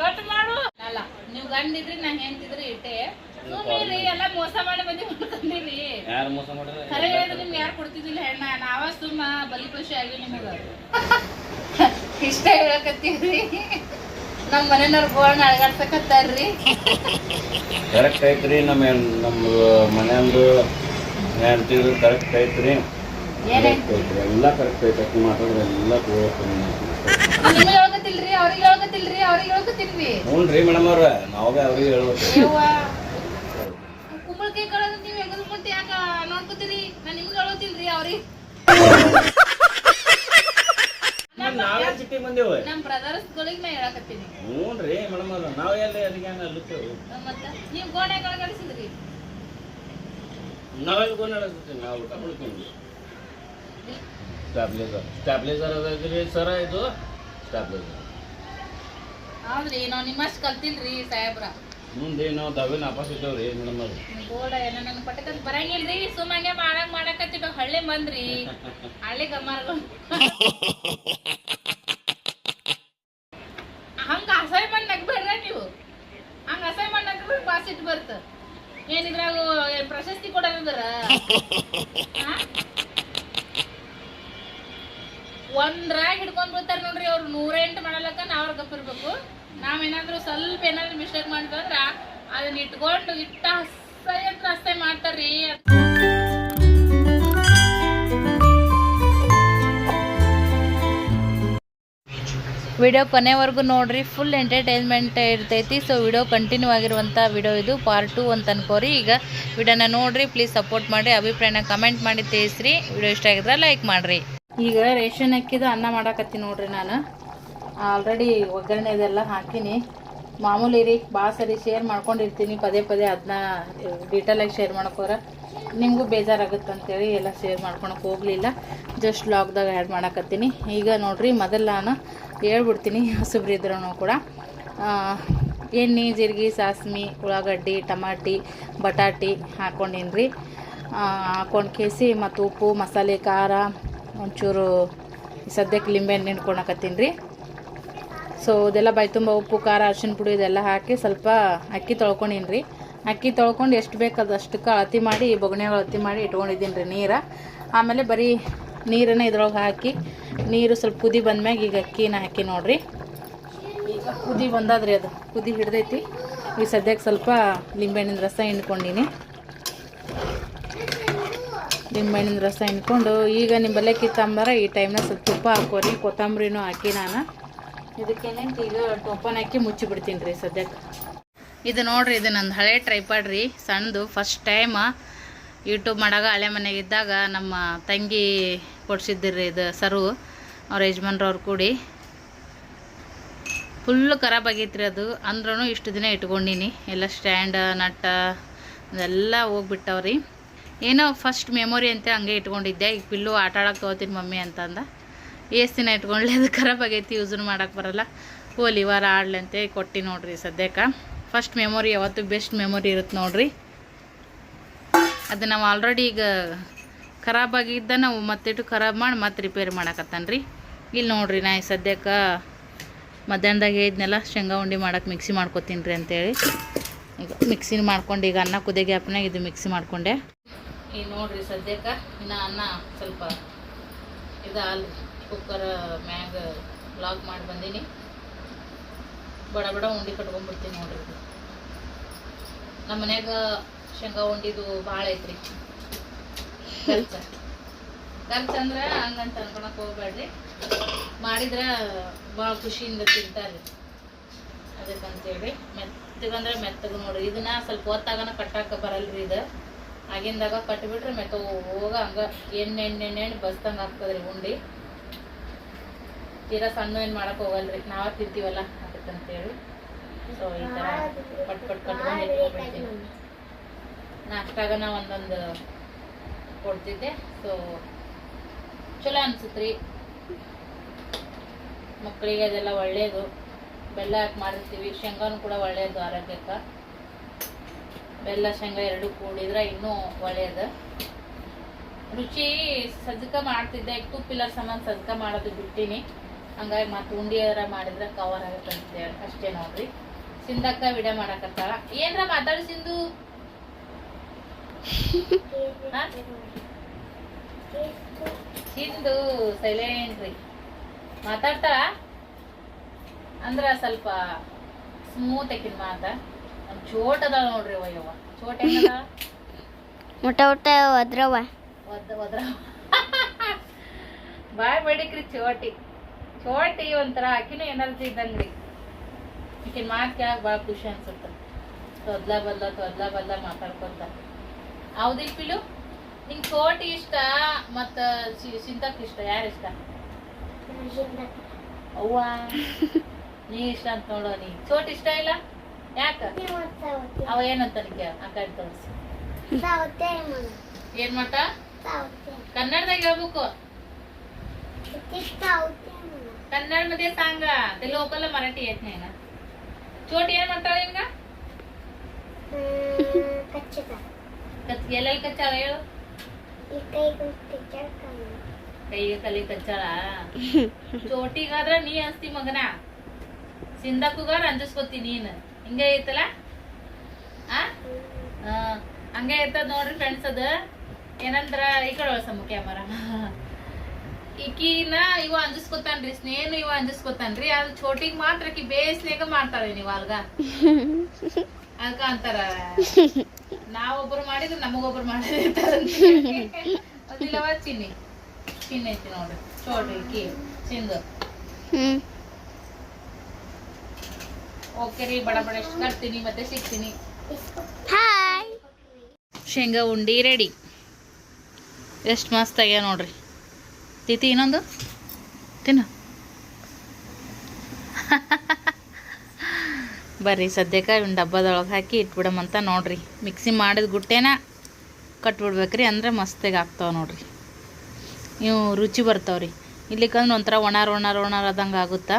Cut ಮಾಡು. ಅಲ್ಲ ನೀವು ಗಂಡಿದ್ರಿ ನಾ ಹೆಂತಿದ್ರಿ ಇಟ್ಟೆ. ಸುಮ್ಮನೆ ಎಲ್ಲ ಮೋಸ ಮಾಡಿ ಬಂದಿ ಮಾಡ್ಕೊಂಡಿರಿ. ಯಾರು ಮೋಸ ಮಾಡಿದ್ರೆ? ಖರೆ ಹೇಳಿದ್ರೆ ನಿಮ್ಗೆ ಯಾರು ಕೊಡ್ತಿದ್ದಿಲ್ಲ ಹೆಣ್ಣ? ನಾವ ಸುಮ್ಮ ಬಲಿಪಶು ಆಗಿ ನಿಮಗ. ಇಷ್ಟ ಹೇಳಕತ್ತೀವ್ರಿ. ನಮ್ಮ ಮನೆಯವ್ರು ಗೋಳನ್ನ ಅಳಗಾಡ್ಸಕತ್ತಾರ್ರಿ. ಕರೆಕ್ಟ್ ಐತ್ರಿ ನಮ್ಮ ನಮ್ಮ ಮನೆಯಂದು ಹೇಳ್ತಿದ್ರು ಕರೆಕ್ಟ್ ಐತ್ರಿ. ಎಲ್ಲ ಕರೆಕ್ಟ್ ಐತೆ ಮಾತಾಡಿದ್ರೆ ಎಲ್ಲ ಅವ್ರಿಗೆ ಹೇಳ್ಕತಿಲ್ರಿ ಅವ್ರಿಗೆ ಹೇಳ್ಕತಿಲ್ರಿ ಹ್ಞೂ ರೀ ಮೇಡಮ್ ಅವ್ರ ನಾವೇ ಅವ್ರಿಗೆ ಹೇಳ್ಬೇಕು. ಕುಂಬಳಕಾಯಿ ಕಳೆದ ನೀವು ಹೆಗಲ್ ಮುಟ್ಟಿ ಯಾಕ ನೋಡ್ಕೊತೀರಿ? ನಾ ನಿಮ್ಗೆ ಹೇಳೋತಿಲ್ರಿ ಅವ್ರಿಗೆ. ನಾವೇ ಚಿಟ್ಟಿ ಬಂದೇವು. ನಮ್ಮ ಬ್ರದರ್ಸ್ಗಳಿಗೆ ನಾ ಹೇಳಕತ್ತೀನಿ. ಹ್ಞೂ ರೀ ಮೇಡಮ್ ಅವ್ರ ನಾವು ಎಲ್ಲಿ ಅದಕ್ಕೆ ಅಲ್ಲುತ್ತೇವೆ? ಮತ್ತ ನೀವು ಗೋಣೆ ಕಳಗಡಿಸಿದ್ರಿ ನಾವೆಲ್ಲಿ ಗೋನ್ ನಡೆಸ್ತೀವಿ ನಾವು ಊಟ ಮಾಡ್ಕೊಂಡು ಸ್ಟಾಬ್ಲೇಸರ್ ಸ್ಟಾಬ್ಲೇಸರ್ ಸರ ಇದು? ಸ್ಟಾಬ್ಲೇಸರ್ ಹೌದ್ರಿ ನಾವ್ ನಿಮ್ಮಷ್ಟು ಕಲ್ತಿಲ್ರಿ ಸಾಹೇಬ್ರ. ಮುಂದೆ ನಾವು ದವೆ ನಾಪಾಸ್ ಇದ್ದೇವ್ರಿ ಮೇಡಮ್ ಅವ್ರು. ಗೋಡ ಏನೋ ನನ್ ಪಟ್ಟಕಂತ ಬರಂಗಿಲ್ರಿ ಸುಮ್ಮನೆ ಮಾಡಕ್ ಮಾಡಕತ್ತಿಟ್ಟು ಹಳ್ಳಿ ಬಂದ್ರಿ. ಹಳ್ಳಿ ಗಮ್ಮಾರ್ಗಳು ಹಂಗ ಅಸೈನ್ಮೆಂಟ್ ನಗ್ಬೇಡ್ರ ನೀವು ಹಂಗ ಅಸೈನ್ಮೆಂಟ್ ನಗ್ಬಿಟ್ಟು ಪಾಸ್ ಇಟ್ಟು ಬರ್ತ ಏನಿದ್ರಾಗ ಏನ್ ಪ್ರಶಸ್ತಿ ಕೊಡೋದ್ರ ಒಂದ್ರಾಗ ಹಿಡ್ಕೊಂಡ್ ಬಿಡ್ತಾರ ನೋಡ್ರಿ ಅವ್ರು ನೂರೆಂಟು ಮಾಡಲಕ್ಕ ನಾವ್ ಗಪ್ಪಿರ್ಬೇಕು ನಾವೇನಾದ್ರೂ ಸ್ವಲ್ಪ ಏನಾದ್ರು ಮಿಸ್ಟೇಕ್ ಮಾಡಿದ್ರ ಅದನ್ನ ಇಟ್ಕೊಂಡು ಇಟ್ಟ ಹಸೈ ಅಷ್ಟೇ ಮಾಡ್ತಾರ್ರಿ. ವಿಡಿಯೋ ಕೊನೆವರೆಗೂ ನೋಡ್ರಿ ಫುಲ್ ಎಂಟರ್ಟೈನ್ಮೆಂಟ್ ಇರ್ತೈತಿ. ಸೊ ವಿಡಿಯೋ ಕಂಟಿನ್ಯೂ ಆಗಿರುವಂಥ ವಿಡಿಯೋ ಇದು ಪಾರ್ಟ್ ಟು ಅಂತ ಅನ್ಕೋರಿ. ಈಗ ವಿಡಿಯೋನ ನೋಡ್ರಿ ಪ್ಲೀಸ್ ಸಪೋರ್ಟ್ ಮಾಡಿ ಅಭಿಪ್ರಾಯನ ಕಮೆಂಟ್ ಮಾಡಿ ತಿಳಿಸ್ರಿ. ವಿಡಿಯೋ ಇಷ್ಟ ಆಗಿದ್ರೆ ಲೈಕ್ ಮಾಡಿರಿ. ಈಗ ರೇಷನ್ ಅಕ್ಕಿದ ಅನ್ನ ಮಾಡಾಕತ್ತೀನಿ ನೋಡ್ರಿ ನಾನು. ಆಲ್ರೆಡಿ ಒಗ್ಗರಣೆ ಇದೆಲ್ಲ ಹಾಕಿನಿ. ಮಾಮೂಲಿ ರೀ, ಭಾಳ ಸರಿ ಶೇರ್ ಮಾಡ್ಕೊಂಡಿರ್ತೀನಿ, ಪದೇ ಪದೇ ಅದನ್ನ ಡೀಟೇಲಾಗಿ ಶೇರ್ ಮಾಡ್ಕೋರ. ನಿಮಗೂ ಬೇಜಾರಾಗುತ್ತೆ ಅಂತೇಳಿ ಎಲ್ಲ ಶೇರ್ ಮಾಡ್ಕೊಳಕ್ಕೆ ಹೋಗಲಿಲ್ಲ. ಜಸ್ಟ್ ಲಾಗ್ದಾಗ ಆ್ಯಡ್ ಮಾಡಕತ್ತೀನಿ. ಈಗ ನೋಡಿರಿ, ಮೊದಲು ನಾನು ಹೇಳ್ಬಿಡ್ತೀನಿ, ಹಸುಬ್ರಿ ಇದ್ರೂ ಕೂಡ. ಎಣ್ಣೆ, ಜೀರಿಗೆ, ಸಾಸ್ಮಿ, ಉಳ್ಳಾಗಡ್ಡಿ, ಟಮಾಟಿ, ಬಟಾಟಿ ಹಾಕ್ಕೊಂಡಿನಿ ರೀ ಹಾಕೊಂಡು ಕೇಸಿ ಮತ್ತು ಉಪ್ಪು, ಮಸಾಲೆ, ಖಾರ, ಒಂಚೂರು ಸದ್ಯಕ್ಕೆ ಲಿಂಬೆಹಣ್ಣು ಹಿಂಡ್ಕೊಳಕತ್ತೀನಿ ರೀ ಸೊ ಇದೆಲ್ಲ ಬೈ ತುಂಬ ಉಪ್ಪು, ಖಾರ ಅರ್ಶಿನ ಪುಡಿ ಇದೆಲ್ಲ ಹಾಕಿ ಸ್ವಲ್ಪ ಅಕ್ಕಿ ತೊಳ್ಕೊಂಡೀನಿ ರೀ ಅಕ್ಕಿ ತೊಳ್ಕೊಂಡು ಎಷ್ಟು ಬೇಕು ಅಷ್ಟಕ್ಕೆ ಅಳತಿ ಮಾಡಿ ಬೊಗಣೆಗಳು ಅಳತಿ ಮಾಡಿ ಇಟ್ಕೊಂಡಿದ್ದೀನಿ ರೀ ನೀರು. ಆಮೇಲೆ ಬರೀ ನೀರನ್ನು ಇದ್ರೊಳಗೆ ಹಾಕಿ, ನೀರು ಸ್ವಲ್ಪ ಕುದಿ ಬಂದ್ಮ್ಯಾಗ ಈಗ ಅಕ್ಕಿನ ಹಾಕಿ ನೋಡ್ರಿ. ಈಗ ಕುದಿ ಬಂದಾದ್ರಿ ಅದು, ಕುದಿ ಹಿಡ್ದೈತಿ. ಈಗ ಸದ್ಯಕ್ಕೆ ಸ್ವಲ್ಪ ಲಿಂಬೆಹಣ್ಣಿನ ರಸ ಹಿಂಡ್ಕೊಂಡೀನಿ. ನಿಂಬೆಹಣ್ಣಿನ ರಸ ಹಿಂಡ್ಕೊಂಡು ಈಗ ನಿಂಬಲ್ಲೇ ಕಿತ್ತಂಬರ ಈ ಟೈಮ್ನಾಗ ಸ್ವಲ್ಪ ತುಪ್ಪ ಹಾಕೋರಿ, ಕೊತ್ತಂಬರಿನೂ ಹಾಕಿ ನಾನು. ಇದಕ್ಕೇನಂತ ಈಗ ಟೋಪನ್ ಹಾಕಿ ಮುಚ್ಚಿ ಬಿಡ್ತೀನಿ ರೀ ಸದ್ಯಕ್ಕೆ. ಇದು ನೋಡ್ರಿ, ಇದು ನಂದು ಹಳೆ ಟ್ರೈಪಾಡ್ ರೀ ಸಣ್ಣದು ಫಸ್ಟ್ ಟೈಮ್ ಯೂಟ್ಯೂಬ್ ಮಾಡಾಗ ಹಳೆ ಮನೆಗಿದ್ದಾಗ ನಮ್ಮ ತಂಗಿ ಕೊಡ್ಸಿದ್ದಿರಿ ಇದು ಸರು, ಅವ್ರ ಯಜಮಾನ್ರವ್ರು ಕೂಡಿ. ಫುಲ್ಲು ಖರಾಬ್ ಆಗೈತ್ರಿ ಅದು. ಅಂದ್ರೂ ಇಷ್ಟು ದಿನ ಇಟ್ಕೊಂಡಿನಿ. ಎಲ್ಲ ಸ್ಟ್ಯಾಂಡ್ ನಟ್ಟ, ಅದೆಲ್ಲ ಹೋಗ್ಬಿಟ್ಟವ್ರಿ. ಏನೋ ಫಸ್ಟ್ ಮೆಮೊರಿ ಅಂತ ಹಂಗೆ ಇಟ್ಕೊಂಡಿದ್ದೆ. ಈಗ ಪಿಲ್ಲು ಆಟ ಆಡೋಕೆ ತೊಗೋತೀನಿ ಮಮ್ಮಿ ಅಂತಂದ. ಎಷ್ಟು ದಿನ ಇಟ್ಕೊಂಡ್ಲಿ ಅದು ಖರಾಬ್ ಆಗೈತಿ ಯೂಸನ್ನು ಮಾಡೋಕ್ಕೆ ಬರಲ್ಲ. ಹೋಲಿ ವಾರ ಆಡ್ಲಿ ಅಂತ ಕೊಟ್ಟು ನೋಡ್ರಿ ಸದ್ಯಕ್ಕೆ. ಫಸ್ಟ್ ಮೆಮೊರಿ ಯಾವತ್ತು ಬೆಸ್ಟ್ ಮೆಮೊರಿ ಇರುತ್ತೆ ನೋಡ್ರಿ. ಅದು ನಾವು ಆಲ್ರೆಡಿ ಈಗ ಖರಾಬ್ ಆಗಿದ್ದ ನಾವು ಮತ್ತಿಟ್ಟು ಖರಾಬ್ ಮಾಡಿ ಮತ್ತೆ ರಿಪೇರಿ ಮಾಡಕತ್ತಾನ್ರಿ. ಇಲ್ಲಿ ನೋಡ್ರಿ ನಾ ಸದ್ಯಕ್ಕೆ ಮಧ್ಯಾಹ್ನದಾಗ ಹೇಳಿದ್ನೆಲ್ಲ ಶೇಂಗಾ ಉಂಡಿ ಮಾಡಕ್ಕೆ ಮಿಕ್ಸಿ ಮಾಡ್ಕೊತೀನಿ ರೀ ಅಂತೇಳಿ. ಈಗ ಮಿಕ್ಸಿನ ಮಾಡ್ಕೊಂಡು ಈಗ ಅನ್ನ ಕುದಿ ಗ್ಯಾಪ್ನಾಗ ಇದು ಮಿಕ್ಸಿ ಮಾಡ್ಕೊಂಡೆ. ಈಗ ನೋಡ್ರಿ ಸದ್ಯಕ್ಕೆ, ಇನ್ನು ಅನ್ನ ಸ್ವಲ್ಪ ಇದು ಕುಕ್ಕರ್ ಮ್ಯಾಗ ಲಾಕ್ ಮಾಡಿ ಬಂದೀನಿ. ಬಡ ಬಡ ಉಂಡೆ ಕಟ್ಕೊಂಡ್ಬಿಡ್ತೀನಿ ನೋಡ್ರಿ. ನಮ್ಮ ಮನ್ಯಾಗ ಶೇಂಗಾ ಉಂಡಿದು ಭಾಳ ಐತ್ರಿ. ಖರ್ಚ ಅಂದ್ರೆ ಹಂಗಂತ ಅನ್ಕೊಳಕ್ ಹೋಗ್ಬೇಡ್ರಿ. ಮಾಡಿದ್ರ ಭಾಳ ಖುಷಿಯಿಂದ ತಿಂತಾರ್ರಿ. ಅದಕ್ಕಂತೇಳಿ ಮೆತ್ತಗಂದ್ರೆ ಮೆತ್ತಗ ನೋಡ್ರಿ. ಇದನ್ನ ಸ್ವಲ್ಪ ಹೊತ್ತಾಗನ ಕಟ್ಟಾಕ ಬರಲ್ರಿ ಇದು. ಆಗಿಂದಾಗ ಕಟ್ಬಿಟ್ರೆ ಮೆತ್ತ ಹೋಗ ಹಂಗ ಎಣ್ಣೆ ಎಣ್ಣೆ ಎಣ್ಣೆ ಬಸ್ದಂಗೆ ಆಗ್ತದ್ರಿ ಉಂಡಿ. ತೀರಾ ಸಣ್ಣ ಏನು ಮಾಡಕ್ ಹೋಗಲ್ರಿ. ನಾವೇ ತಿಂತೀವಲ್ಲ ಅದಕ್ಕಂತೇಳಿ ಸೊ ಈ ಥರ ಪಟ್ ಪಟ್ ಕಟ್ಕೊಂಡು ನಾಷ್ಟಾಗ ನಾ ಒಂದೊಂದು ಕೊಡ್ತಿದ್ದೆ. ಸೊ ಚಲೋ ಅನ್ಸುತ್ರಿ. ಮಕ್ಕಳಿಗೆ ಅದೆಲ್ಲ ಒಳ್ಳೆಯದು ಬೆಲ್ಲ ಹಾಕಿ ಮಾಡಿರ್ತೀವಿ. ಶೇಂಗಾನು ಕೂಡ ಒಳ್ಳೆಯದು ಆರೋಗ್ಯಕ್ಕೆ. ಬೆಲ್ಲ, ಶೇಂಗಾ ಎರಡು ಕೂಡಿದ್ರೆ ಇನ್ನೂ ಒಳ್ಳೆಯದು ರುಚಿ ಸಜ್ಜಕ ಮಾಡ್ತಿದ್ದೆ. ತುಪ್ಪಿಲ್ಲ ಸಮಾನ ಸಜ್ಜಕ ಮಾಡೋದು ಬಿಟ್ಟಿನಿ ಹಂಗಾಗಿ ಮತ್ತೆ ಉಂಡಿಯಾರ ಮಾಡಿದ್ರೆ ಕವರ್ ಆಗುತ್ತೆ ಅಂತೇಳಿ ಅಷ್ಟೇ ನೋಡ್ರಿ ಸಿಂಧಕ್ಕ ವಿಡಿಯೋ ಮಾಡಕತ್ತಾಳ. ಏನ್ರ ಮಾತಾಡಿ ಸಿಂಧು? ಸಿಂಧು ಸೈಲೆಂಟ್ ರೀ. ಮಾತಾಡ್ತಾಳ? ಅಂದ್ರ ಸ್ವಲ್ಪ ಸ್ಮೂತ್ ಆಕಿನ ಮಾತ. ನಮ್ ಚೋಟ್ ಅದಾಳ ನೋಡ್ರಿ ಅಯ್ಯವ್ವ ಯವ್ವ. ಚೋಟ್ ಹೆಂಗದ ಊಟ ಒದ್ರವ್ವ. ಒದ್ರವ ಒದ್ರ ಒದ್ರ ಬಾಯ್ ಬೇಡಿಕ್ರಿ ಚೋಟಿ. ಚೋಟಿ ಒಂಥರ ಆಕಿನೂ ಎನರ್ಜಿ ಇದ್ದಂಗ್ರಿ. ಈಕಿನ ಮಾತು ಭಾಳ ಖುಷಿ ಅನ್ಸುತ್ತ. ತೊದ್ಲ ಬದ್ಲ ತೊದ್ಲ ಬದ್ಲ ಮಾತಾಡ್ಕೊಂತ. ಹೌದಿಲ್ ಪಿಲು ನಿಂಗೆ ಸೋಟಿ ಇಷ್ಟ ಮತ್ತ ಸಿಂತಕ್ ಇಷ್ಟ? ಯಾರು ಇಷ್ಟ? ಅವ್ವ. ನೀ ಇಷ್ಟ ಅಂತ ನೋಡೋ ನೀ. ಸೋಟ್ ಇಷ್ಟ ಇಲ್ಲ? ಯಾಕ? ಅವ ಏನಂತ ನಿಂಗೆ? ಆ ಕಡೆ ತೋರಿಸಿ. ಏನ್ ಮಾಡ ಕನ್ನಡದಾಗ ಹೇಳ್ಬೇಕು. कन्नड मध्ये सांगा ते लोकल मराठी येत नाही ना छोटी ಏನ್ ಮಾಡ್ತಾಳೆ ನಿಮ್ಗ ಕಚ್ ಎಲ್ಲೆಲ್ಲಿ ಕಚ್ಚಾಳ ಹೇಳು ಕೈಗೆ ಕಲಿ ಕಚ್ಚಾಳ ಚೋಟಿಗಾದ್ರ ನೀ ಅನ್ಸ್ತಿ ಮಗನ ಸಿಂಧಕ್ಕುಗಾರ ಅಂಜಿಸ್ಕೊತಿ ನೀನ್ ಹಿಂಗೆ ಐತಲ್ಲ ಆ ಆ, ಹಂಗೆ ಐತದ ನೋಡ್ರಿ ಫ್ರೆಂಡ್ಸ್ ಅದ ಏನಂದ್ರ ಈ ಕಡೆ ಒಳಸಮ್ಮ ಕ್ಯಾಮರಾ ಈಕಿನ ಇವ ಅಂಜಿಸ್ಕೊತಾನ್ರಿ ಸ್ನೇಹನು ಇವ ಅಂಜಿಸ್ಕೊತಾನ್ರಿ ಅದು ಚೋಟಿಗ್ ಮಾತ್ರ ಆಕಿ ಬೇಸ್ನೇಗ ಮಾಡ್ತಾಳೆ ನೀವು ಅಲ್ಗ. ಅದಕ್ಕ ಅಂತಾರ ನಾವೊಬ್ರು ಮಾಡಿದ್ರೆ ನಮಗೊಬ್ರು ಮಾಡಿರ್ತಾರಂತಿಲ್ಲವ ಚಿನ್ನಿ. ಚಿನ್ನಿ ಐತಿ ನೋಡ್ರಿ ಚೋಡ್ರಿ ಈಕಿ ಚಿಂದು. ಓಕೆ ರೀ ಬಡ ಬಡ ಎಷ್ಟು ಕಟ್ತೀನಿ ಮತ್ತೆ ಸಿಗ್ತೀನಿ. ಶೇಂಗಾ ಉಂಡಿ ರೆಡಿ ಎಷ್ಟು ಮಸ್ತ್ ಆಗ್ಯಾ ನೋಡ್ರಿ. ತಿತಿ ಇನ್ನೊಂದು? ತಿನ್ನು. ಬರ್ರಿ, ಸದ್ಯಕ್ಕೆ ಒಂದು ಡಬ್ಬದೊಳಗೆ ಹಾಕಿ ಇಟ್ಬಿಡಮಂತ ನೋಡ್ರಿ. ಮಿಕ್ಸಿ ಮಾಡಿದ ಗುಟ್ಟೆನ ಕಟ್ಬಿಡ್ಬೇಕ್ರಿ, ಅಂದ್ರೆ ಮಸ್ತಾಗಿ ಆಗ್ತಾವೆ ನೋಡ್ರಿ. ಇವು ರುಚಿ ಬರ್ತಾವ್ರಿ. ಇಲ್ಲಿಕಂದ್ರೆ ಒಂಥರ ಒಣಾರ್ ಒಣಾರ್ ಒಣಾರ್ ಆದಂಗೆ ಆಗುತ್ತಾ?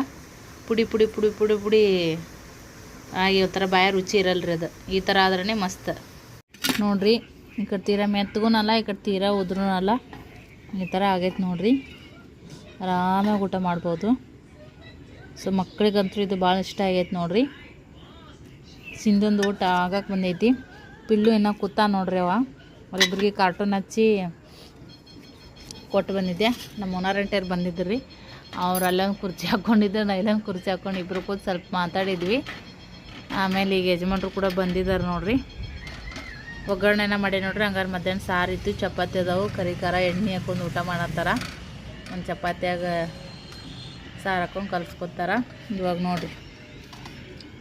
ಪುಡಿ ಪುಡಿ ಪುಡಿ ಪುಡಿ ಪುಡಿ ಆಗಿ ಒಂಥರ ಬಾಯ ರುಚಿ ಇರಲ್ರಿ ಅದು. ಈ ಥರ ಆದ್ರೇ ಮಸ್ತ್. ನೋಡ್ರಿ, ಈ ಕಡೆ ತೀರಾ ಮೆತ್ತಗೂನಲ್ಲ, ಈ ಕಡೆ ತೀರಾ ಉದ್ರುನಲ್ಲ. ಈ ಥರ ಆಗೈತೆ ನೋಡ್ರಿ. ಆರಾಮಾಗಿ ಊಟ ಮಾಡ್ಬೋದು. ಸೊ ಮಕ್ಳಿಗಂತೂ ಇದು ಭಾಳ ಇಷ್ಟ ಆಗೈತೆ ನೋಡ್ರಿ. ಸಿಂಧೊಂದು ಊಟ ಆಗಕ್ಕೆ ಬಂದೈತಿ. ಪಿಲ್ಲು ಇನ್ನೂ ಕೂತ ನೋಡ್ರಿ ಅವ. ಅವರಿಬ್ರಿಗೆ ಕಾರ್ಟೂನ್ ಹಚ್ಚಿ ಕೊಟ್ಟು ಬಂದಿದ್ದೆ. ನಮ್ಮ ಓನರಂಟೇರು ಬಂದಿದ್ರು. ರೀ ಅವ್ರು ಅಲ್ಲೊಂದು ಕುರ್ಚಿ ಹಾಕ್ಕೊಂಡಿದ್ದೆ ನಾ ಇಲ್ಲೊಂದು ಕುರ್ಚಿ ಹಾಕ್ಕೊಂಡು ಇಬ್ಬರು ಕೂತು ಸ್ವಲ್ಪ ಮಾತಾಡಿದ್ವಿ. ಆಮೇಲೆ ಈಗ ಯಜಮಾನ್ರು ಕೂಡ ಬಂದಿದ್ದಾರೆ ನೋಡ್ರಿ. ಒಗ್ಗರಣೆನ ಮಾಡಿ ನೋಡ್ರಿ ಹಂಗಾರೆ ಮಧ್ಯಾಹ್ನ ಸಾರಿತ್ತು ಇತ್ತು ಚಪಾತಿ ಅದಾವು ಕರಿ ಖಾರ ಎಣ್ಣೆ ಹಾಕೊಂಡು ಊಟ ಮಾಡತ್ತಾರ. ಒಂದು ಚಪಾತಿಯಾಗ ಸಾರು ಹಾಕೊಂಡು ಕಲ್ಸ್ಕೊತಾರ ಇವಾಗ ನೋಡ್ರಿ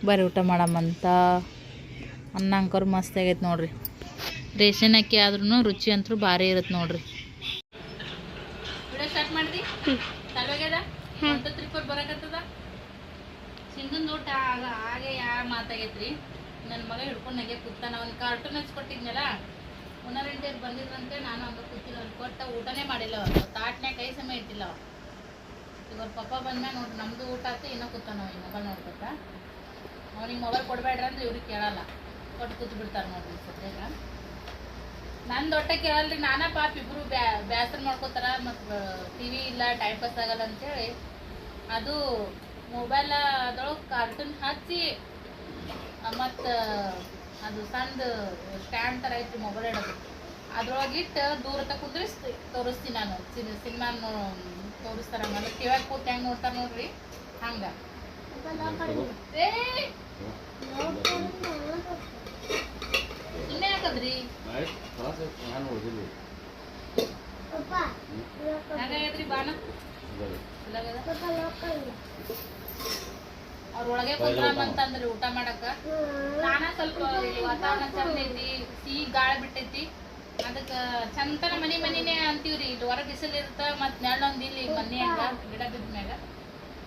ಬರೀ ಊಟ ಮಾಡಮ್ಮಂತ ಅನ್ನ ಅಂಕರು ಮಸ್ತ್ ಆಗೈತೆ ನೋಡ್ರಿ. ರೇಷನ್ ಅಕ್ಕಿ ಆದ್ರೂ ರುಚಿ ಅಂತೂ ಭಾರಿ ಇರುತ್ತೆ ನೋಡ್ರಿ. ಬರಕತ್ತದ? ಸಿಂಧುಂದು ಊಟ ಆಗ ಹಾಗೆ ಯಾವ ಮಾತಾಗೈತ್ರಿ? ನನ್ನ ಮಗ ಹಿಡ್ಕೊಂಡು ನಂಗೆ ಕೂತಾನ ಒಂದು ಕಾರ್ಟೂನ್ ಹಚ್ಕೊಟ್ಟಿದ್ನಲ್ಲ ಉನ್ನರೆಂಟೇರು ಬಂದಿದ್ರಂತೆ, ನಾನು ಹಂಗೆ ಕೂತಿಲ್ಲ, ಅವ್ನು ಕೊಟ್ಟ ಊಟನೇ ಮಾಡಿಲ್ಲ ಅವ್ರು ತಾಟ್ನ್ಯಾಗ ಕೈ ಸಮಯ ಇಟ್ಟಿಲ್ಲ ಅವ ಇವ್ರ ಪಪ್ಪ ಬಂದ್ಮೇಲೆ ನೋಡ್ರಿ ನಮ್ದು ಊಟ ಆತು, ಇನ್ನೂ ಕೂತಾನ ಈ ಮೊಬೈಲ್ ನೋಡ್ಕೊತ ಅವ್ನಿಗೆ ಮೊಬೈಲ್ ಕೊಡಬೇಡ್ರ ಅಂದ್ರೆ ಇವ್ರಿಗೆ ಕೇಳಲ್ಲ. ಕೊಟ್ಟು ಕೂತು ಬಿಡ್ತಾರೆ ನೋಡ್ರಿ ಸದ್ಯ ನನ್ನ ದೊಡ್ಡ ಕೇಳಲ್ರಿ, ನಾನಾ ಪಾಪ ಇಬ್ರು ಬ್ಯಾ ಮಾಡ್ಕೋತಾರ ಮತ್ತು ಟಿವಿ ಇಲ್ಲ ಟೈಮ್ ಪಾಸ್ ಆಗಲ್ಲ ಅಂತೇಳಿ. ಅದು ಮೊಬೈಲ್ ಅದೊಳಗೆ ಕಾರ್ಟೂನ್ ಹಚ್ಚಿ ಮತ್ತು ಅದು ಸಣ್ಣ ಸ್ಟ್ಯಾಂಡ್ ಥರ ಐತಿ ಮೊಬೈಲ್ ಇಡೋದು ಅದ್ರೊಳಗೆ ಇಟ್ಟು ದೂರ ತಕ ಕುಂದ್ರಿಸ್ತಿ ತೋರಿಸ್ತೀನಿ ನಾನು. ಸಿನಿಮಾ ತೋರಿಸ್ತಾರ ಹಂಗಂದ್ರೆ ಕಿವ್ಯಾಗ ಕೂತ್ ಹೆಂಗೆ ನೋಡ್ತಾರೆ ನೋಡ್ರಿ? ಹಂಗೆ. ಸುಮ್ಮನೆ ಹಾಕದ್ರಿ ಹಾಗಾಗೈತ್ರಿ ಬಾನ ಅವ್ರ ಒಳಗೆ ಕುಂದ್ರಾಮಂತಂದ್ರಿ ಊಟ ಮಾಡಕ ನಾನ ಸ್ವಲ್ಪ ಇಲ್ಲಿ ವಾತಾವರಣ ಚಂದ ಐತಿ ಸಿಹಿ ಗಾಳಿ ಬಿಟ್ಟೈತಿ. ಅದಕ್ಕ ಚಂತನ ಮನಿ ಮನಿನೇ ಅಂತೀವ್ರಿ ಇಲ್ಲಿ ಹೊರ ಬಿಸಿಲು ಇರುತ್ತ ಮತ್ ನೆಳ್ಳೊಂದ್ ಇಲ್ಲಿ ಮನ್ಯಾಗ ಗಿಡ ಬಿದ್ದ ಮ್ಯಾಗ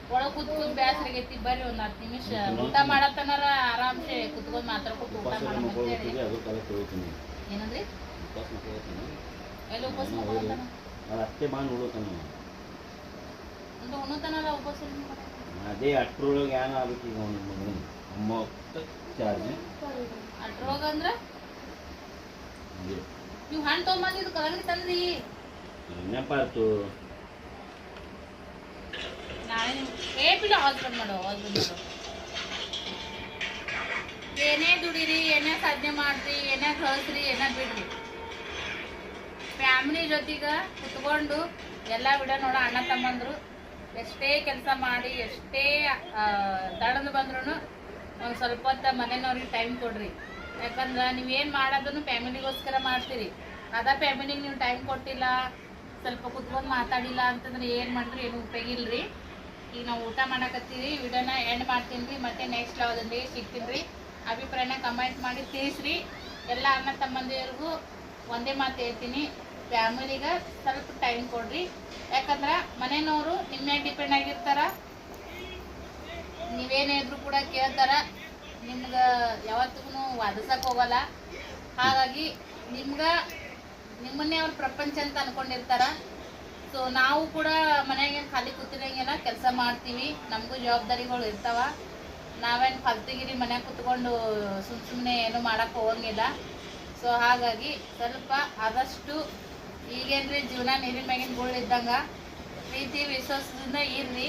ಒಳಗ್ ಕೂತ್ ಕೂತ್ ಆಗೇತಿ ಆಗೈತಿ ಬರ್ರಿ ಒಂದ್ ಹತ್ತು ನಿಮಿಷ. ಊಟ ಮಾಡತ್ತನಾರ ಆರಾಮ್ಸೆ ಕುತ್ಕೊಂಡ್ ಮಾತಾಡ್ಕೊತ ಊಟ ತೊಳಿತೀನಿ ಏನಂದ್ರಿ? ಎಲ್ಲ ಉಪವಾಸ ಅಷ್ಟೇ ಮಾಡಿ ಅಂತ ಉಣ್ಣತನಲ್ಲ ಉಪವಾಸ ಎಲ್ಲಿ ಮಾಡ್ತಾನ? ಅದೇ ಅಷ್ಟ್ರೊಳಗೆ ಏನು ಆಗುತ್ತೆ ಈಗ ಒಂದು ಮಗನ ಒಂಬತ್ತು ಚಾರ್ಜ್. ಅಟ್ರೋಗ ಅಂದ್ರ? ನೀವು ಹಣ್ಣು ತೊಗೊಂಬಂದಿದ್ದು ಕಲಂಗಡಿ ತಂದ್ರಿ. ನೆನಪಾಯ್ತು ನಾಳೆ ನಿಮ್- ಏ ಬಿಡು ಮಾಡು ಏನೇ ದುಡೀರಿ ಏನೇ ಸಾಧನೆ ಮಾಡ್ರಿ ಏನೇ ಕಳಿಸ್ರಿ ಏನೇ ಬಿಡ್ರಿ. ಫ್ಯಾಮಿಲಿ ಜೊತೆಗೆ ಕುತ್ಕೊಂಡು ಎಲ್ಲ ಬಿಡ ನೋಡ ಅಣ್ಣ ತಮ್ಮಂದ್ರು. ಎಷ್ಟೇ ಕೆಲಸ ಮಾಡಿ, ಎಷ್ಟೇ ದಡದು ಬಂದ್ರೂ ಒಂದು ಸ್ವಲ್ಪ ಹೊತ್ತ ಮನೆಯವ್ರಿಗೆ ಟೈಮ್ ಕೊಡ್ರಿ. ಯಾಕಂದ್ರೆ ನೀವೇನು ಮಾಡೋದನ್ನು ಫ್ಯಾಮಿಲಿಗೋಸ್ಕರ ಮಾಡ್ತೀರಿ. ಅದ ಫ್ಯಾಮಿಲಿಗೆ ನೀವು ಟೈಮ್ ಕೊಟ್ಟಿಲ್ಲ, ಸ್ವಲ್ಪ ಕುತ್ಕೊಂಡು ಮಾತಾಡಿಲ್ಲ ಅಂತಂದ್ರೆ ಏನು ಮಾಡಿದ್ರಿ ಏನು ಉಪಯೋಗ ಇಲ್ರಿ. ಈಗ ನಾವು ಊಟ ಮಾಡಕತ್ತೀವಿ ವಿಡಿಯೋನ ಎಂಡ್ ಮಾಡ್ತೀನಿ ರೀ ಮತ್ತೆ ನೆಕ್ಸ್ಟ್ ಯಾವ್ದಲ್ಲಿ ಸಿಗ್ತೀನಿ. ರೀ ಅಭಿಪ್ರಾಯನ ಕಮೆಂಟ್ ಮಾಡಿ ತಿಳಿಸ್ರಿ. ಎಲ್ಲ ಅಣ್ಣ ತಮ್ಮಂದಿರಿಗೂ ಒಂದೇ ಮಾತು ಹೇಳ್ತೀನಿ. ಫ್ಯಾಮಿಲಿಗೆ ಸ್ವಲ್ಪ ಟೈಮ್ ಕೊಡ್ರಿ. ಯಾಕಂದ್ರೆ ಮನೆಯವರು ನಿಮ್ಮ ಮೇಲೆ ಡಿಪೆಂಡ್ ಆಗಿರ್ತಾರ. ನೀವೇನೇ ಇದ್ರು ಕೂಡ ಕೇಳ್ತಾರ. ನಿಮ್ಗೆ ಯಾವತ್ತಿಗೂ ವಾದಿಸಕ್ಕೆ ಹೋಗಲ್ಲ. ಹಾಗಾಗಿ ನಿಮ್ಗೆ, ನಿಮ್ಮನ್ನೇ ಅವ್ರ ಪ್ರಪಂಚ ಅಂತ ಅನ್ಕೊಂಡಿರ್ತಾರ. ಸೊ ನಾವು ಕೂಡ ಮನೆಯಾಗ ಖಾಲಿ ಕೂತಿರಂಗಿಲ್ಲ ಕೆಲಸ ಮಾಡ್ತೀವಿ. ನಮಗೂ ಜವಾಬ್ದಾರಿಗಳು ಇರ್ತಾವ. ನಾವೇನು ಫಲ್ತಿಗಿರಿ ಮನ್ಯಾಗ ಕುತ್ಕೊಂಡು ಸುಮ್ಮ ಸುಮ್ಮನೆ ಏನು ಮಾಡಕ್ಕೆ ಹೋಗಂಗಿಲ್ಲ. ಸೊ ಹಾಗಾಗಿ ಸ್ವಲ್ಪ ಆದಷ್ಟು ಈಗೇನ್ರಿ ಜೀವನ ನೀರಿನ ಮ್ಯಾಗಿನ ಗೋಳ್ ಇದ್ದಂಗ ಪ್ರೀತಿ ವಿಶ್ವಾಸದಿಂದ ಇರ್ರಿ.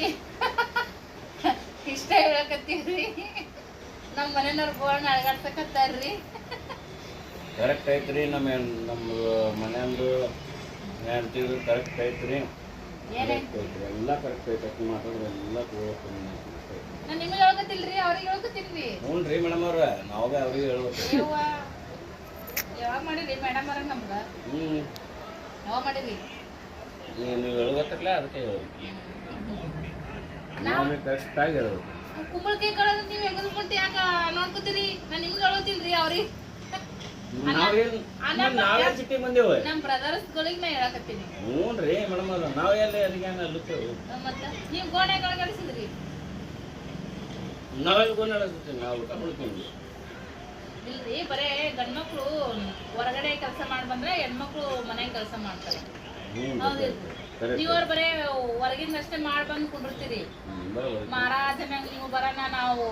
ಇಷ್ಟ ಹೇಳಕತ್ತೀವ್ರಿ. ನಮ್ಮ ಮನೆಯವ್ರು ಗೋಳನ್ನ ಅಳಗಾಡ್ಸಕತ್ತಾರ್ರಿ ಕರೆಕ್ಟ್ ಐತ್ರಿ ನಮ್ಮ ನಮ್ಮ ಮನೆಯಂದು ಹೇಳ್ತಿದ್ರು ಕರೆಕ್ಟ್ ಐತ್ರಿ. ಎಲ್ಲ ಕರೆಕ್ಟ್ ಐತೆ ಮಾತಾಡೋದು ಎಲ್ಲ ನಾನು ನಿಮಗೆ ಹೇಳ್ಕತ್ತಿಲ್ರಿ ಅವ್ರಿಗೆ ಹೇಳ್ಕತ್ತಿಲ್ರಿ ಹ್ಞೂ ರೀ ಮೇಡಮ್ ಅವ್ರ ನಾವು ಅವ್ರಿಗೆ ಹೇಳ್ಬೇಕು ಯಾವಾಗ ಮಾಡಿರಿ ಮೇಡಮ್ ಅವ್ರ ನಮ್ಗೆ. ಹ್ಞೂ ನೀವು ಹೇಳ್ಬೇಕಲ್ಲ ಅದಕ್ಕೆ ನಾವು ಕುಂಬಳಕಾಯಿ ಕಳೆದು ನೀವು ಹೆಗಲ್ಕೊಂತ ಯಾಕ ನೋಡ್ಕೊತೀರಿ? ನಾನು ನಿಮ್ಗೆ ಹೇಳೋತಿಲ್ರಿ ನಾವೇ ಸಿಟಿ ಬಂದೇವು? ನಮ್ಮ ಬ್ರದರ್ಸ್ಗಳಿಗೆ ನಾ ಹೇಳಕತ್ತೀನಿ. ಹ್ಞೂ ರೀ ಮೇಡಮ್ ಅವ್ರ. ನಾವು ಎಲ್ಲಿ ಅದಕ್ಕೆ ಅಲ್ಲುತ್ತೇವೆ? ಮತ್ತೆ ನೀವು ನಾವೆಲ್ಲ ನಾವೆಲ್ಲಿ ನಾವು ಮಾಡ್ತೀವಿ ಇಲ್ರಿ ಬರೇ ಗಂಡ್ಮಕ್ಳು ಹೊರಗಡೆ ಕೆಲಸ ಮಾಡಿ ಬಂದ್ರೆ ಹೆಣ್ಮಕ್ಳು ಮನೆಗೆ ಕೆಲಸ ಮಾಡ್ತಾರೆ. ಹೌದಿಲ್ರಿ ನೀವ್ರು ಬರೇ ಹೊರಗಿಂದಷ್ಟೇ ಮಾಡಿ ಬಂದು ಕುಂಡಿರ್ತೀರಿ. ಮಹಾರಾಜ ಮಹಾರಾಜನಾಗ ನೀವು ಬರೋಣ ನಾವು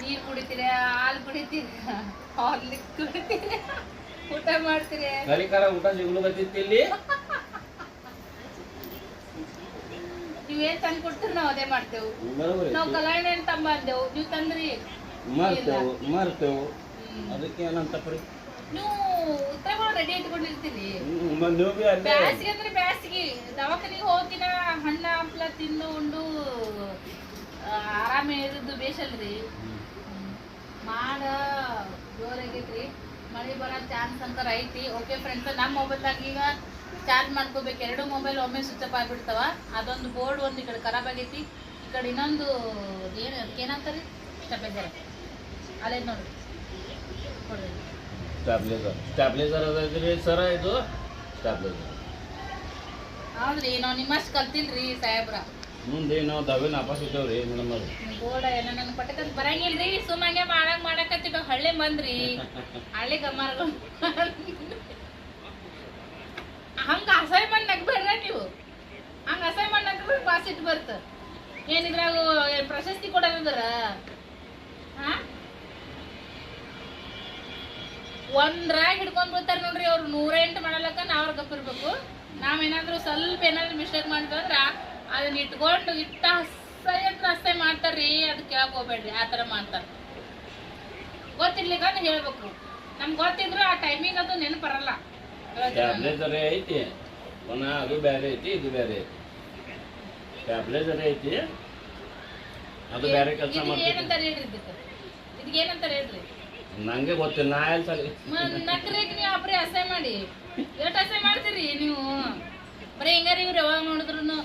ನೀರು ಕುಡಿತೀರಿ ಹಾಲು ಕುಡಿತೀರಿ ಹಾರ್ಲಿಕ್ ಕುಡಿತೀರಿ ಊಟ ಮಾಡ್ತೀರಿ. ಕಲಿಕಾರ ಊಟ ಇಲ್ಲಿ. ನೀವೇನ್ ತಂದು ಕೊಡ್ತೀರಿ ನಾವು ಅದೇ ಮಾಡ್ತೇವೆ. ನಾವು ಕಲ್ಯಾಣ ತಂಬ ಅಂದೆವು ನೀವು ತಂದ್ರಿ. ಮಾಡ್ತೇವೆ ಮರ್ತೇವು ಅದಕ್ಕೆ ಏನಂತಪ್ರಿ ನೀವು ಉತ್ತರಗಳು ರೆಡಿ ಇಟ್ಕೊಂಡಿರ್ತೀರಿ. ನೀವು ಭೀ ಅಲ್ಲೇ. ಬ್ಯಾಸಿಗೆ ಅಂದ್ರೆ ಬ್ಯಾಸಿಗೆ. ದವಾಖಾನಿಗೆ ಹೋಗಿನ ಹಣ್ಣ ಹಂಪ್ಲ ತಿಂದು ಉಂಡು ಆರಾಮ ಇರೋದು ಬೇಷಲ್ರಿ. ಮಾಡ ಜೋರಾಗೈತ್ರಿ ಮಳೆ ಬರೋ ಚಾನ್ಸ್ ಅಂತಾರ ಐತಿ ಓಕೆ ಫ್ರೆಂಡ್ಸ್ ನಮ್ಮ ಮೊಬೈಲ್ದಾಗ ಈಗ ಚಾರ್ಜ್ ಮಾಡ್ಕೋಬೇಕು. ಎರಡು ಮೊಬೈಲ್ ಒಮ್ಮೆ ಸ್ವಿಚ್ ಅಪ್ ಆಗಿಬಿಡ್ತಾವ. ಅದೊಂದು ಬೋರ್ಡ್ ಒಂದು ಈ ಕಡೆ ಖರಾಬ್ ಆಗೈತಿ. ಈ ಕಡೆ ಇನ್ನೊಂದು ಏನು ಏನಂತಾರೆ ಸ್ಟೆಬೈಸರ್ ಅಲ್ಲೇ ನೋಡ್ರಿ. ಸ್ಟಾಬ್ಲೇಸರ್ ಸ್ಟಾಬ್ಲೇಸರ್ ಅದ್ರಿ ಸರ ಇದು? ಸ್ಟಾಬ್ಲೇಸರ್ ಹೌದ್ರಿ ನಾವು ನಿಮ್ಮಷ್ಟು ಕಲ್ತಿಲ್ರಿ ಸಾಹೇಬ್ರ. ಮುಂದೆ ನಾವು ದವೆ ನಾಪಾಸ್ ಇದ್ದೇವ್ರಿ ಮೇಡಮ್ ಅವ್ರು. ಗೋಡ ಏನೋ ನನ್ ಪಟಕಂತ ಬರಂಗಿಲ್ರಿ ಸುಮ್ಮನೆ ಮಾಡಕ್ ಮಾಡಕತ್ತಿಟ್ಟು ಹಳ್ಳಿ ಬಂದ್ರಿ ಹಳ್ಳಿ ಗಮ್ಮಾರ್ಗಳು ಹಂಗ ಅಸೈನ್ಮೆಂಟ್ ನಗ್ಬೇಡ್ರ ನೀವು. ಹಂಗ ಅಸಹ್ಯ ನಗ್ಬಿಟ್ಟು ಪಾಸ್ ಇಟ್ಟು ಬರ್ತ ಏನಿದ್ರಾಗ ಏನ್ ಪ್ರಶಸ್ತಿ ಕೊಡೋದಂದ್ರ ಒಂದ್ರಾಗ ಹಿಡ್ಕೊಂಡ್ ಬಿಡ್ತಾರ ನೋಡ್ರಿ ಅವ್ರು ನೂರ ಎಂಟು ಮಾಡಲಕ್ಕ ನಾವ್ ಗಪ್ಪಿರ್ಬೇಕು ನಾವೇನಾದ್ರೂ ಸ್ವಲ್ಪ ಏನಾದ್ರು ಮಿಸ್ಟೇಕ್ ಮಾಡ್ತಂದ್ರ ಅದನ್ನ ಇಟ್ಕೊಂಡು ಇಟ್ಟ ಅಂತ ಅಸಹ್ಯ ಮಾಡ್ತಾರ್ರಿ ಅದ್ ಕೇಳಕ್ ಹೋಗ್ಬೇಡ್ರಿ ಆ ತರ ಮಾಡ್ತಾರ. ಗೊತ್ತಿರ್ಲಿಕ್ಕ ಹೇಳ್ಬೇಕು. ನಮ್ಗ್ ಗೊತ್ತಿದ್ರು ಆ ಟೈಮಿಂಗ್ ಅದು ನೆನಪರಲ್ಲ ಸ್ಟಾಬ್ಲೇಸರ್ ಐತಿ ಅದು ಬೇರೆ ಐತಿ ಇದು ಬೇರೆ ಐತಿ. ಸ್ಟಾಬ್ಲೇಸರ್ ಐತಿ ಅದು ಬೇರೆ ಕೆಲಸ ಹೇಳ್ರಿ ಇದಕ್ಕೆ? ಏನಂತ ಏನಂತಾರ ಹೇಳ್ರಿ? ನಂಗೆ ಗೊತ್ತಿಲ್ಲ ನಾ ಸರಿ? ನಕ್ರಿಗೆ ನೀವು ಅಬ್ರಿ ಅಸಹ್ಯ ಮಾಡಿ. ಎಷ್ಟು ಅಸಹ್ಯ ಮಾಡ್ತೀರಿ ನೀವು? ಬರೀ ಹಿಂಗಾರ ಇವ್ರು ಯಾವಾಗ ನೋಡಿದ್ರು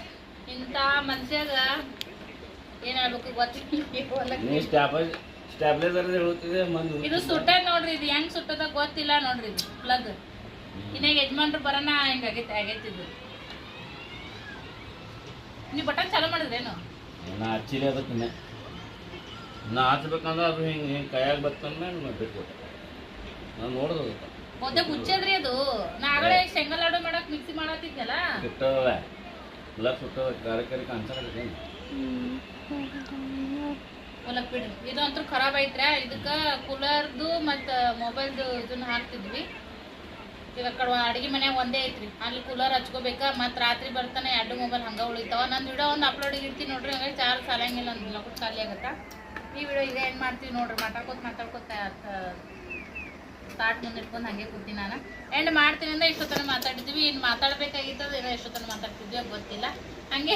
ಇಂಥ ಮನುಷ್ಯಾಗ ಏನ್ ಹೇಳ್ಬೇಕು ಗೊತ್ತಿಲ್ಲ ಸ್ಟಾಬ್ಲೇಸರ್ ಮಂದಿ ಇದು ಸುಟ್ಟ ನೋಡ್ರಿ ಇದು ಹೆಂಗ್ ಸುಟ್ಟದ ಗೊತ್ತಿಲ್ಲ ನೋಡ್ರಿ ಇದು ಪ್ಲಗ್ ಇನ್ನಾಗ ಯಜಮಾನ್ರು ಬರೋಣ ಹಿಂಗಾಗೈತೆ ಆಗೈತಿ ಇದು. ನೀವು ಬಟನ್ ಚಾಲೂ ಮಾಡಿದ್ರೇನು? ನಾ ಹಚ್ಚಿಲ್ಲ ಅದಕ್ಕೆ. ನಾ ಹಚ್ಬೇಕಂದ್ರೆ ಅದು ಹಿಂಗೆ ಹಿಂಗೆ ಕೈಯಾಗ ಬತ್ತಂದ್ರೆ ನಾ ಬಿಟ್ಬಿಟ್ಟೆ ನಾನು ನೋಡ್ದು ಮೊದ್ಲೇ ಮುಚ್ಚದ್ರಿ ಅದು. ನಾ ಆಗಲೇ ಶೇಂಗಾ ಲಾಡು ಮಾಡಕ್ ಮಿಕ್ಸಿ ಮಾಡತ್ತಿದ್ನಲ್ಲ ಸುಟ್ಟವ ಎಲ್ಲ ಸುಟ್ಟವ ಗಾರೆ ಕರಿ ಕಾಣಿಸ್ತಾರೆ ಹೊಲಕ್ ಬಿಡ್ರಿ. ಇದು ಅಂತೂ ಖರಾಬ್ ಐತ್ರಿ ಇದಕ್ಕ ಕೂಲರ್ದು ಮತ್ತ ಮೊಬೈಲ್ದು ಇದನ್ನ ಹಾಕ್ತಿದ್ವಿ. ಇವಾಗ ಕಡೆ ಅಡಿಗೆ ಮನೆ ಒಂದೇ ಐತ್ರಿ. ಅಲ್ಲಿ ಕೂಲರ್ ಹಚ್ಕೋಬೇಕಾ ಮತ್ತು ರಾತ್ರಿ ಬರ್ತಾನೆ ಎರಡು ಮೊಬೈಲ್ ಹಂಗೆ ಉಳಿತಾವ. ನನ್ನ ವಿಡಿಯೋ ಒಂದು ಅಪ್ಲೋಡಿಗೆ ಇರ್ತೀನಿ ನೋಡ್ರಿ ಹಂಗಾಗಿ ಚಾರ್ಜ್ ಸಾಲಂಗಿಲ್ಲ ಅಂದ್ರೆ ಲೋಕಟ್ ಖಾಲಿ ಆಗತ್ತಾ? ಈ ವಿಡಿಯೋ ಈಗ ಏನು ಮಾಡ್ತೀವಿ ನೋಡ್ರಿ, ಮಾತಾಡ್ಕೊತ ಮಾತಾಡ್ಕೊತ ಸ್ಟಾರ್ಟ್ ಮುಂದೆ ಇಟ್ಕೊಂಡು ಹಂಗೆ ಕೂತೀನಿ ನಾನು. ಎಂಡ್ ಮಾಡ್ತೀನಿ ಅಂದ್ರೆ ಇಷ್ಟೊತ್ತನ ಮಾತಾಡಿದ್ವಿ. ಇನ್ನು ಮಾತಾಡ್ಬೇಕಾಗಿತ್ತದ ಏನೋ ಎಷ್ಟೊತ್ತನ ಮಾತಾಡ್ತಿದ್ವಿ ಗೊತ್ತಿಲ್ಲ. ಹಂಗೆ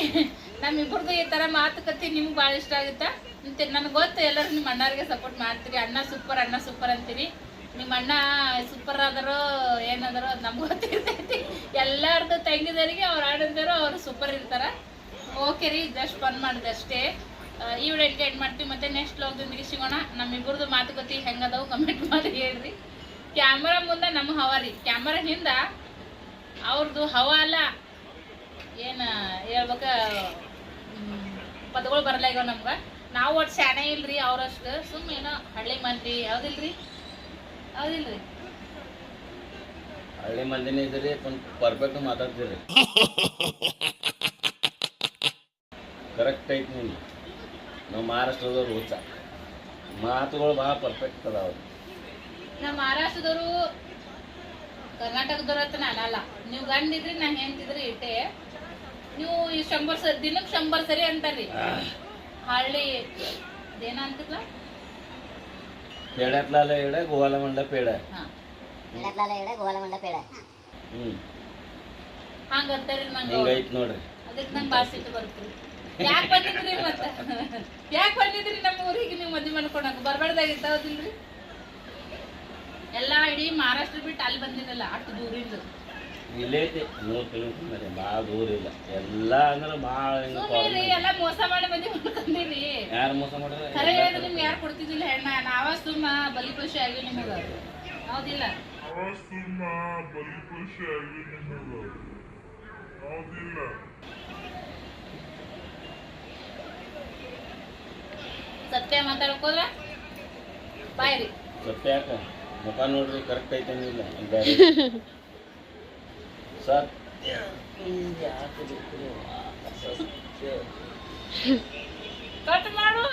ನಮ್ಮಿಬ್ಬರದು ಈ ಥರ ಮಾತುಕತೆ ನಿಮ್ಗೆ ಭಾಳ ಇಷ್ಟ ಆಗುತ್ತಾ? ಅಂತ ನನಗೆ ಗೊತ್ತು, ಎಲ್ಲರೂ ನಿಮ್ಮ ಅಣ್ಣರಿಗೆ ಸಪೋರ್ಟ್ ಮಾಡ್ತೀರಿ. ಅಣ್ಣ ಸೂಪರ್ ಅಣ್ಣ ಸೂಪರ್ ಅಂತೀರಿ. ನಿಮ್ಮ ಅಣ್ಣ ಸೂಪರ್ ಆದರೂ ಏನಾದರೂ ಅದು ನಮ್ಗೆ ಗೊತ್ತಿರ್ತೈತಿ. ಎಲ್ಲರದ್ದು ತಂಗಿದರಿಗೆ ಅವ್ರು ಆಡಿದಾರೋ ಅವ್ರು ಸೂಪರ್ ಇರ್ತಾರೆ. ಓಕೆ ರೀ ಜಸ್ಟ್ ಫನ್ ಮಾಡಿದೆ ಅಷ್ಟೇ. ಈ ವಿಡಿಯೋ ಎಂಡ್ ಮಾಡ್ತೀವಿ. ಮತ್ತೆ ನೆಕ್ಸ್ಟ್ ಲೋಕದೊಂದಿಗೆ ಸಿಗೋಣ ನಮ್ಮಿಬ್ಬರದು ಮಾತುಕತೆ ಹೆಂಗದವು ಕಮೆಂಟ್ ಮಾಡಿ ಹೇಳ್ರಿ. ಕ್ಯಾಮ್ರಾ ಮುಂದೆ ನಮ್ಮ ಹವಾ ರೀ. ಕ್ಯಾಮ್ರಾ ಹಿಂದ ಅವ್ರದ್ದು ಹವಾ ಅಲ್ಲ. ಏನು ಹೇಳ್ಬೇಕ ಪದಗಳು ಬರಲ್ಲ ಇವ ನಮ್ಗೆ. ನಾವು ಒಟ್ಟು ಶಾಣೆ ಇಲ್ರಿ ಅವ್ರಷ್ಟು. ಸುಮ್ ಏನೋ ಹಳ್ಳಿ ಮಂದಿ. ಯಾವ್ದಿಲ್ರಿ ಹೌದಿಲ್ರಿ? ಹಳ್ಳಿ ಮಂದಿನೇ ಇದ್ರಿ ಪರ್ಫೆಕ್ಟ್ ಮಾತಾಡ್ತೀರಿ. ಕರೆಕ್ಟ್ ಐತಿ ನೀನು. ನಾವು ಮಹಾರಾಷ್ಟ್ರದವ್ರು ಹುಚ್ಚ. ಮಾತುಗಳು ಭಾಳ ಪರ್ಫೆಕ್ಟ್ ಅದಾವ ನಮ್ಮ ಮಹಾರಾಷ್ಟ್ರದವರು ಕರ್ನಾಟಕದವ್ರ ಹತ್ರ ಅಲ್ಲ ನೀವು ಗಂಡಿದ್ರಿ ನಾ ಹೆಂತಿದ್ರಿ ಇಟ್ಟೆ. ನೀವು ಈ ಶಂಬರ್ ಸರಿ ದಿನಕ್ಕೆ ಶಂಬರ್ ಸರಿ ಅಂತಾರ್ರಿ. ಹಳ್ಳಿ ಏನ ಅಂತಿಲ್ಲ ಪೇಡತ್ಲಾಲ ಎಡೆ ಗೋವಾಲ ಮಂಡ ಪೇಡ. ಹಾ. ಹ್ಮ್. ಹಂಗ ಅಂತಾರ್ರಿ ನಂಗೆ ಹಿಂಗೈತಿ ನೋಡ್ರಿ. ಅದಕ್ಕೆ ನಂಗೆ ಭಾಳ ಸಿಟ್ಟು ಬರ್ತದೆ ಯಾಕೆ ಬಂದಿದ್ರಿ ಮತ್ತೆ? ಯಾಕೆ ಬಂದಿದ್ರಿ ನಮ್ಮ ಊರಿಗೆ ನೀವು ಮದ್ವೆ ಮಾಡ್ಕೊಳಕ್ ಬರ್ಬಾರ್ದಾಗಿತ್ತ ಹೌದಿಲ್ರಿ ಎಲ್ಲ ಇಡೀ ಮಹಾರಾಷ್ಟ್ರ ಬಿಟ್ಟು ಅಲ್ಲಿ ಬಂದಿರಲ್ಲ ಅಷ್ಟು ದೂರಿಂದ ಇಲ್ಲೇ ಐತಿ ನೂರು ಕಿಲೋಮೀಟರ್ ಮೇಲೆ ಭಾಳ ದೂರ ಇಲ್ಲ. ಎಲ್ಲ ಅಂದ್ರೆ ಭಾಳ ಎಲ್ಲ ಮೋಸ ಮಾಡಿ ಬಂದಿ ಮಾಡ್ಕೊಂಡಿರಿ. ಯಾರು ಮೋಸ ಮಾಡಿದ್ರೆ? ಖರೆ ಹೇಳಿದ್ರೆ ನಿಮ್ಗೆ ಯಾರು ಕೊಡ್ತಿದ್ದಿಲ್ಲ ಹೆಣ್ಣ? ನಾವ ಸುಮ್ಮ ಬಲಿಪಶು ಆಗಿ ನಿಮಗೆ. ಹೌದಿಲ್ಲ. ಸತ್ಯ ಮಾತಾಡ್ಕೋದ್ರ ಬಾಯ್ ರೀ ಸತ್ಯ ಯಾಕ? ಮುಖ ನೋಡ್ರಿ ಕರೆಕ್ಟ್ ಐತೆ ಇಲ್ಲ ಸತ್ಯ ಕಟ್ ಮಾಡು.